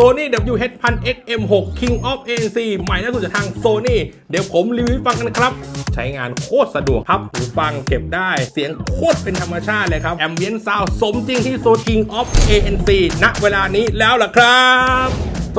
Sony WH-1000X M6 King of ANC ใหม่ล่าสุดจากทาง Sony เดี๋ยวผมรีวิวให้ฟังกันครับ ใช้งานโคตรสะดวกครับหูฟังเก็บได้ เสียงโคตรเป็นธรรมชาติเลยครับ แอมเบียนซาวสมจริงที่โซ King of ANC ณเวลานี้แล้วล่ะครับ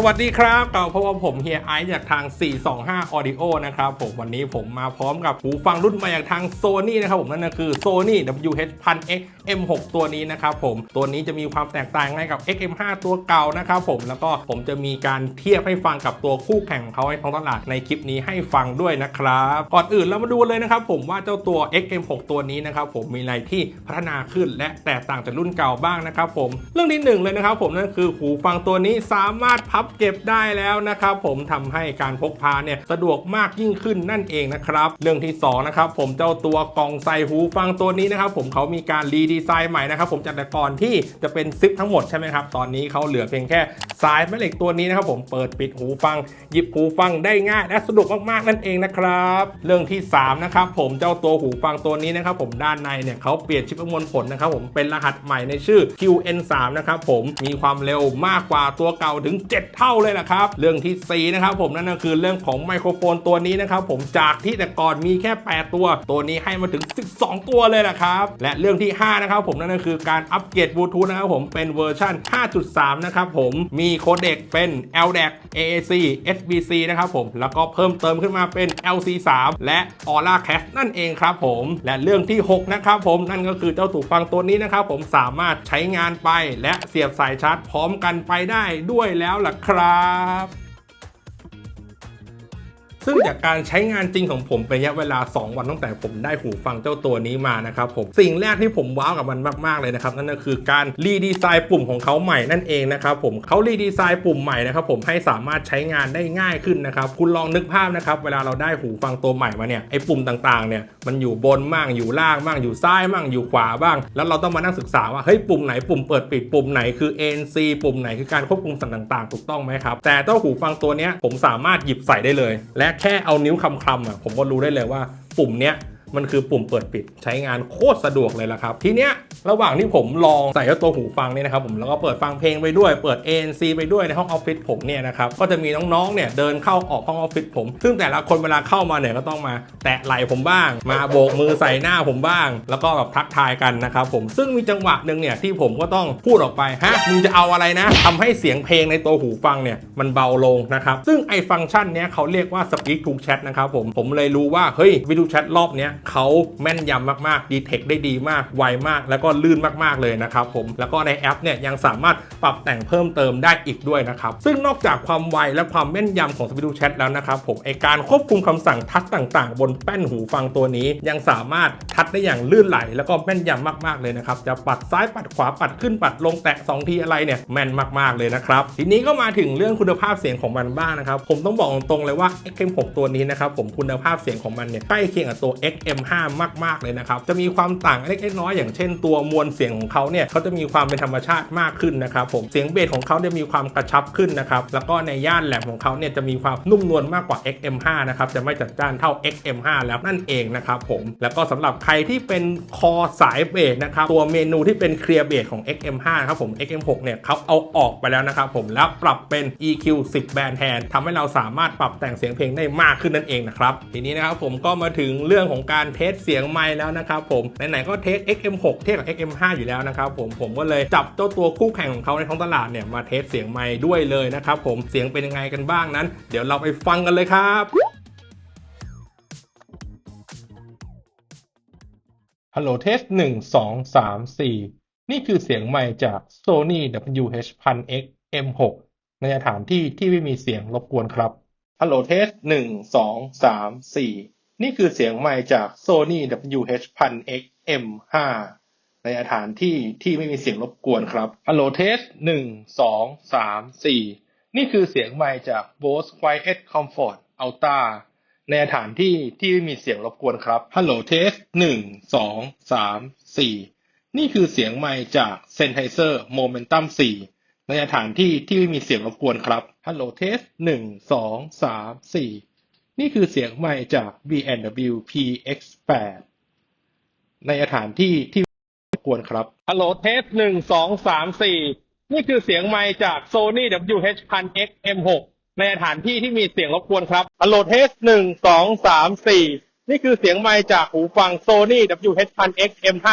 สวัสดีครับกลับเพราะว่าผมเฮียไอซ์จากทาง 425 Audio นะครับผมวันนี้ผมมาพร้อมกับหูฟังรุ่นใหม่จากทาง Sony นะครับผมนั่นก็คือ Sony WH-1000X M6 ตัวนี้นะครับผมตัวนี้จะมีความแตกต่างไงกับ XM5 ตัวเก่านะครับผมแล้วก็ผมจะมีการเทียบให้ฟังกับตัวคู่แข่งของเขาให้ท้องตลาดในคลิปนี้ให้ฟังด้วยนะครับก่อนอื่นเรามาดูเลยนะครับผมว่าเจ้าตัว XM6 ตัวนี้นะครับผมมีอะไรที่พัฒนาขึ้นและแตกต่างจากรุ่นเก่าบ้างนะครับผมเรื่องที่หนึ่งเลยนะครับผมนั่นคือหูฟังตัวนี้สามารถพับเก็บได้แล้วนะครับผมทำให้การพกพาเนี่ยสะดวกมากยิ่งขึ้นนั่นเองนะครับเรื่องที่สองนะครับผมเจ้าตัวกล่องใส่หูฟังตัวนี้นะครับผมเขามีการรีดีไซน์ใหม่นะครับผมจากแต่ก่อนที่จะเป็นซิปทั้งหมดใช่ไหมครับตอนนี้เขาเหลือเพียงแค่สายแม่เหล็กตัวนี้นะครับผมเปิดปิดหูฟัง หยิบหูฟังได้ง่าย และสะดวกมากๆนั่นเองนะครับ เรื่องที่สามนะครับผมเจ้าตัวหูฟังตัวนี้นะครับผมด้านในเนี่ยเขาเปลี่ยนชิปประมวลผลนะครับผมเป็นรหัสใหม่ในชื่อ QN3 นะครับผมมีความเร็วมากกว่าตัวเก่าถึง 7เท่าเลยล่ะครับ เรื่องที่4นะครับผมนั่นก็คือเรื่องของไมโครโฟนตัวนี้นะครับผมจากที่แต่ก่อนมีแค่ 8 ตัว ตัวนี้ให้มาถึง 12 ตัวเลยล่ะครับ และเรื่องที่5นะครับผมนั่นก็คือการอัปเกรดบลูทูธนะครับผมเป็นเวอร์ชัน5.3 นะครับผมมีโคเด็กเป็น LDAC AAC SBC นะครับผมแล้วก็เพิ่มเติมขึ้นมาเป็น LC3 และ Aura Cast นั่นเองครับผมและเรื่องที่ 6 นะครับผมนั่นก็คือเจ้าตูฟังตัวนี้นะครับผมสามารถใช้งานไปและเสียบสายชาร์จพร้อมกันไปได้ด้วยแล้วล่ะครับ ซึ่งจากการใช้งานจริงของผมเป็นระยะเวลา 2 วันตั้งแต่ผมได้หูฟังเจ้าตัวนี้มานะครับผมสิ่งแรกที่ผมว้าวกับมันมากๆเลยนะครับนั่นก็คือการรีดีไซน์ปุ่มของเขาใหม่นั่นเองนะครับผมเขารีดีไซน์ปุ่มใหม่นะครับผมให้สามารถใช้งานได้ง่ายขึ้นนะครับคุณลองนึกภาพนะครับเวลาเราได้หูฟังตัวใหม่มาเนี่ยไอ้ปุ่มต่างๆเนี่ยมันอยู่บนมั่งอยู่ล่างมั่งอยู่ซ้ายมั่งอยู่ขวาบ้าง แล้วเราต้องมานั่งศึกษาว่าเฮ้ยปุ่มไหนปุ่มเปิดปิดปุ่มไหนคือ ANC ปุ่มไหนคือการควบคุมสั่งต่างๆ ถูกต้องไหมครับแต่เจ้าหูฟังตัวเนี้ยผมสามารถหยิบใส่ได้เลย และแค่เอานิ้วคลำๆอะผมก็รู้ได้เลยว่าปุ่มเนี้ย มันคือปุ่มเปิดปิดใช้งานโคตรสะดวกเลยละครับ ทีเนี้ยระหว่างที่ผมลองใส่เจ้าตัวหูฟังเนี่ยนะครับผมแล้วก็เปิดฟังเพลงไปด้วยเปิด ANC ไปด้วยในห้องออฟฟิศผมเนี่ยนะครับก็จะมีน้องๆเนี่ยเดินเข้าออกห้องออฟฟิศผม ซึ่งแต่ละคนเวลาเข้ามาเนี่ยก็ต้องมาแตะไหล่ผมบ้าง มาโบกมือใส่หน้าผมบ้าง แล้วก็แบบทักทายกันนะครับผมซึ่งมีจังหวะหนึ่งเนี่ยที่ผมก็ต้องพูดออกไปฮะมึงจะเอาอะไรนะทำให้เสียงเพลงในตัวหูฟังเนี่ยมันเบาลงนะครับซึ่งไอ้ฟังก์ชันเนี้ยเขาเรียกว่า Speak to Chat นะครับผมผมเลยรู้ว่าเฮ้ยวิดีโอแชทรอบเนี้ยเขาแม่นยำมากๆดีเทคได้ดีมากไวมาก แล้วก็ลื่นมากๆเลยนะครับผมแล้วก็ในแอปเนี่ยยังสามารถปรับแต่งเพิ่มเติมได้อีกด้วยนะครับซึ่งนอกจากความไวและความแม่นยำของ Speak to Chat แล้วนะครับผมไอการควบคุมคำสั่งทัชต่างๆ บนแป้นหูฟังตัวนี้ ยังสามารถทัชได้อย่างลื่นไหล แล้วก็แม่นยำมากๆเลยนะครับจะปัดซ้ายปัดขวาปัดขึ้นปัดลงแตะ2ทีอะไรเนี่ยแม่นมากๆเลยนะครับทีนี้ก็มาถึงเรื่องคุณภาพเสียงของมันบ้างนะครับผมต้องบอกตรงๆเลยว่า XM6 ตัวนี้นะครับผมคุณภาพเสียงของมันเนี่ยใกล้เคียงกับตัว X M5 มากๆเลยนะครับ จะมีความต่างเล็กน้อยอย่างเช่นตัวมวลเสียงของเขาเนี่ยเขาจะมีความเป็นธรรมชาติมากขึ้นนะครับผมเสียงเบสของเขาจะมีความกระชับขึ้นนะครับแล้วก็ในย่านแหลมของเขาเนี่ยจะมีความนุ่มนวลมากกว่า XM5 นะครับจะไม่จัดจ้านเท่า XM5 แล้วนั่นเองนะครับผมแล้วก็สำหรับใครที่เป็นคอสายเบสนะครับตัวเมนูที่เป็นเคลียร์เบสของ XM5 ครับผม XM6 เนี่ยเขาเอาออกไปแล้วนะครับผมแล้วปรับเป็น EQ 10 แบนแทนทำให้เราสามารถปรับแต่งเสียงเพลงได้มากขึ้นนั่นเองนะครับทีนี้นะครับผมก็มาถึงเรื่องของการการเทสเสียงไมค์แล้วนะครับผมไหนๆก็เทส XM6 เทียบกับ XM5 อยู่แล้วนะครับผมผมก็เลยจับเจ้าตัวคู่แข่งของเขาในท้องตลาดเนี่ยมาเทสเสียงไมค์ด้วยเลยนะครับผมเสียงเป็นยังไงกันบ้างนั้น เดี๋ยวเราไปฟังกันเลยครับฮัลโหลเทสหนึ่งสองสามสี่นี่คือเสียงไมค์จาก Sony WH-1000X M6 ในสถานที่ที่ไม่มีเสียงรบกวนครับฮัลโหลเทสหนึ่งสองสามสี่ นี่คือเสียงไมค์จาก Sony WH-1000X M5 ในสถานที่ที่ไม่มีเสียงรบกวนครับฮัลโหลเทสหนึ่งสองสามสี่นี่คือเสียงไมค์จาก Bose Quiet Comfort Ultra ในสถานที่ที่ไม่มีเสียงรบกวนครับฮัลโหลเทสหนึ่งสองสามสี่นี่คือเสียงไมค์จาก Sennheiser Momentum 4 ในสถานที่ที่ไม่มีเสียงรบกวนครับฮัลโหลเทสหนึ่งสองสามสี่ นี่คือเสียงไมค์จาก B&W PX8 ในสถานที่ที่รบกวนครับ ฮัลโหลเทสหนึ่งสองสามสี่ นี่คือเสียงไมค์จาก Sony WH-1000X M6 ในสถานที่ที่มีเสียงรบกวนครับ Hello Test หนึ่งสองสามสี่ นี่คือเสียงไมค์จากหูฟัง Sony WH-1000X M5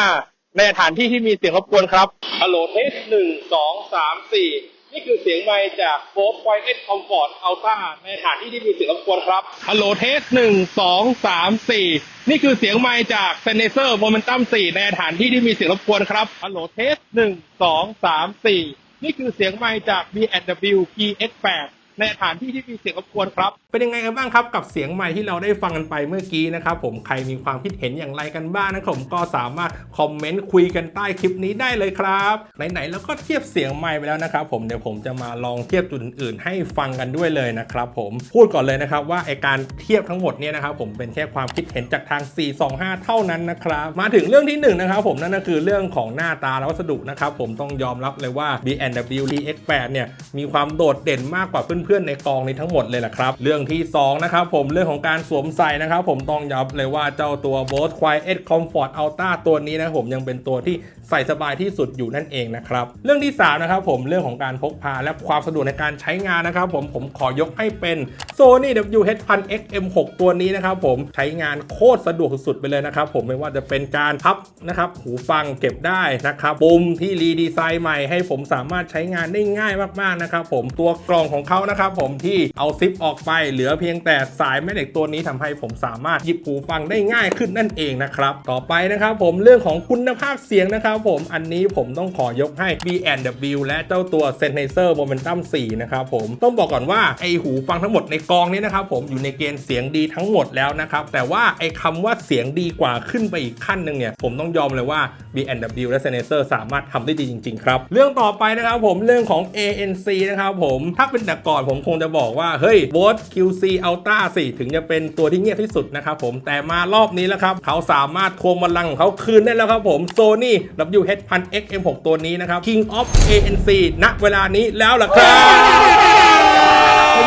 ในสถานที่ที่มีเสียงรบกวนครับ Hello Test หนึ่งสองสามสี่ นี่คือเสียงไมค์จาก Bose Quiet Comfort Ultra ในสถานที่ที่มีเสียงรบกวนครับ Hello Test หนึ่งสองสามสี่นี่คือเสียงไมค์จาก Sennheiser Momentum 4ในสถานที่ที่มีเสียงรบกวนครับ Hello Test หนึ่งสองสามสี่นี่คือเสียงไมค์จาก B&W PX8 ในสถานที่ที่มีเสียงรบกวนครับ เป็นยังไงกันบ้างครับกับเสียงใหม่ที่เราได้ฟังกันไปเมื่อกี้นะครับผมใครมีความคิดเห็นอย่างไรกันบ้างนะครับผมก็สามารถคอมเมนต์คุยกันใต้คลิปนี้ได้เลยครับไหนๆแล้วก็เทียบเสียงใหม่ไปแล้วนะครับผมเดี๋ยวผมจะมาลองเทียบจุดอื่นๆให้ฟังกันด้วยเลยนะครับผมพูดก่อนเลยนะครับว่าไอการเทียบทั้งหมดเนี่ยนะครับผมเป็นแค่ความคิดเห็นจากทาง 425 เท่านั้นนะครับมาถึงเรื่องที่หนึ่งนะครับผมนั่นก็คือเรื่องของหน้าตาและวัสดุนะครับผมต้องยอมรับเลยว่า B&W TX8 เนี่ยมีความโดดเด่นมากกว่าเพื่อนๆในกองนี้ทั้งหมดเลยแหละครับ เรื่องที่สองนะครับผมเรื่องของการสวมใส่นะครับผมต้องยอมรับเลยว่าเจ้าตัว Bose Quiet Comfort Ultra ตัวนี้นะผมยังเป็นตัวที่ใส่สบายที่สุดอยู่นั่นเองนะครับ เรื่องที่3นะครับผมเรื่องของการพกพาและความสะดวกในการใช้งานนะครับผมผมขอยกให้เป็น Sony WH-1000X M6 ตัวนี้นะครับผมใช้งานโคตรสะดวกสุดๆไปเลยนะครับผมไม่ว่าจะเป็นการพับนะครับหูฟังเก็บได้นะครับปุ่มที่รีดีไซน์ใหม่ให้ผมสามารถใช้งานได้ง่ายมากๆนะครับผมตัวกล่องของเขานะครับผมที่เอาซิปออกไปเหลือเพียงแต่สายแม่เหล็กตัวนี้ทำให้ผมสามารถหยิบหูฟังได้ง่ายขึ้นนั่นเองนะครับ ต่อไปนะครับผมเรื่องของคุณภาพเสียงนะครับผมอันนี้ผมต้องขอยกให้ B&W และเจ้าตัว Sennheiser Momentum 4 นะครับผมต้องบอกก่อนว่าไอหูฟังทั้งหมดในกองนี้นะครับผมอยู่ในเกณฑ์เสียงดีทั้งหมดแล้วนะครับ แต่ว่าไอคำว่าเสียงดีกว่าขึ้นไปอีกขั้นหนึ่งเนี่ยผมต้องยอมเลยว่า B&W และ Sennheiser สามารถทำได้ดีจริง ๆ ครับ เรื่องต่อไปนะครับผมเรื่องของ ANC นะครับผมถ้าเป็นแต่ก่อนผมคงจะบอกว่า เฮ้ย Bose QC Ultra สิถึงจะเป็นตัวที่เงียบที่สุดนะครับผมแต่มารอบนี้แล้วครับ เขาสามารถทวงบัลลังก์ของเขาคืนได้แล้วครับผม Sony WH-1000X M6 ตัวนี้นะครับ King of ANC ณเวลานี้แล้วล่ะครั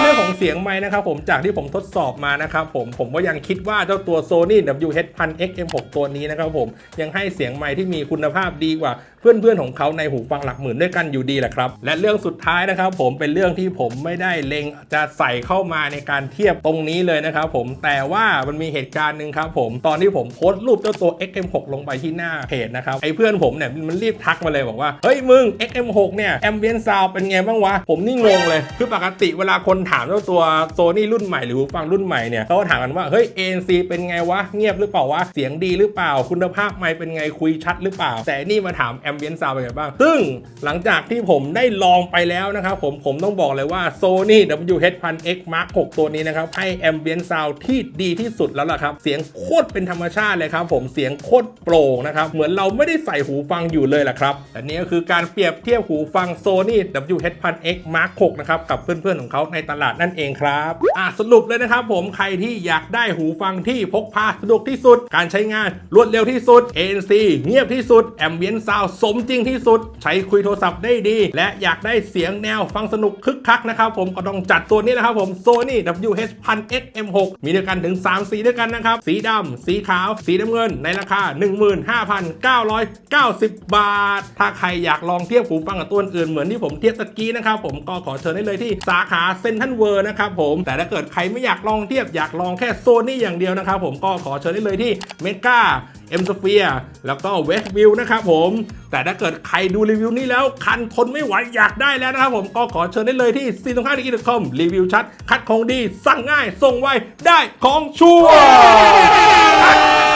บ ของเสียงไม้นะครับผมจากที่ผมทดสอบมานะครับผมผมก็ยังคิดว่าเจ้าตัว Sony WH-1000X M6 ตัวนี้นะครับผมยังให้เสียงไม้ที่มีคุณภาพดีกว่าเพื่อนๆของเขาในหูฟังหลักหมื่นด้วยกันอยู่ดีแหละครับ และเรื่องสุดท้ายนะครับผมเป็นเรื่องที่ผมไม่ได้เล็งจะใส่เข้ามาในการเทียบตรงนี้เลยนะครับผมแต่ว่ามันมีเหตุการณ์หนึ่งครับผมตอนที่ผมโพสต์รูปเจ้าตัว XM6 ลงไปที่หน้าเพจนะครับไอ้เพื่อนผมเนี่ยมันรีบทักมาเลยบอกว่าเฮ้ยมึง XM6 เนี่ยแอมเบียนซาวเป็นไงบ้างวะผมนี่งงเลยคือปกติเวลาคนถามเจ้าตัวโซนี่รุ่นใหม่หรือหูฟังรุ่นใหม่เนี่ยเขาก็ถามกันว่าเฮ้ย ANC เป็นไงวะเงียบหรือเปล่าวะเสียงดีหรือเปล่าคุณภาพไมค์เป็นไงคุยชัดหรือเปล่า แต่นี่มาถามแอมเบียนซาวเป็นไงบ้าง ซึ่งหลังจากที่ผมได้ลองไปแล้วนะครับผมผมต้องบอกเลยว่า Sony WH-1000X Mark 6 ตัวนี้นะครับให้แอมเบียนซาวที่ดีที่สุดแล้วล่ะครับ เสียงโคตรเป็นธรรมชาติเลยครับผมเสียงโคตรโปร่งนะครับเหมือนเราไม่ได้ใส่หูฟังอยู่เลยล่ะครับอันนี้ก็คือการเปรียบเทียบหูฟัง Sony WH-1000X Mark 6นะครับกับเพื่อนๆของเขาในตลาดนั่นเองครับอะสรุปเลยนะครับผมใครที่อยากได้หูฟังที่พกพาสะดวกที่สุด การใช้งานรวดเร็วที่สุด ANC เงียบที่สุดแอมเบียนซาวสมจริงที่สุด ใช้คุยโทรศัพท์ได้ดี และอยากได้เสียงแนวฟังสนุกคึกคักนะครับผมก็ต้องจัดตัวนี้นะครับผม Sony WH-1000X M6 มีด้วยกันถึง 3 สีด้วยกันนะครับ สีดำสีขาว สีน้ำเงินในราคา 15,990 บาท ถ้าใครอยากลองเทียบหูฟังกับตัวอื่นเหมือนที่ผมเทียบตะกี้นะครับผมก็ขอเชิญได้เลยที่สาขาเซ็นทันเวอร์นะครับผม แต่ถ้าเกิดใครไม่อยากลองเทียบอยากลองแค่โซนี่อย่างเดียวนะครับผมก็ขอเชิญได้เลยที่เมกาเอ็มสเฟียแล้วก็เวสต์วิวนะครับผม แต่ถ้าเกิดใครดูรีวิวนี้แล้ว คันทนไม่ไหวอยากได้แล้วนะครับผมก็ขอเชิญได้เลยที่ซีตรงข้าดีคอมรีวิวชัด คัดของดี สั่งง่าย ส่งไวได้ของชัวร์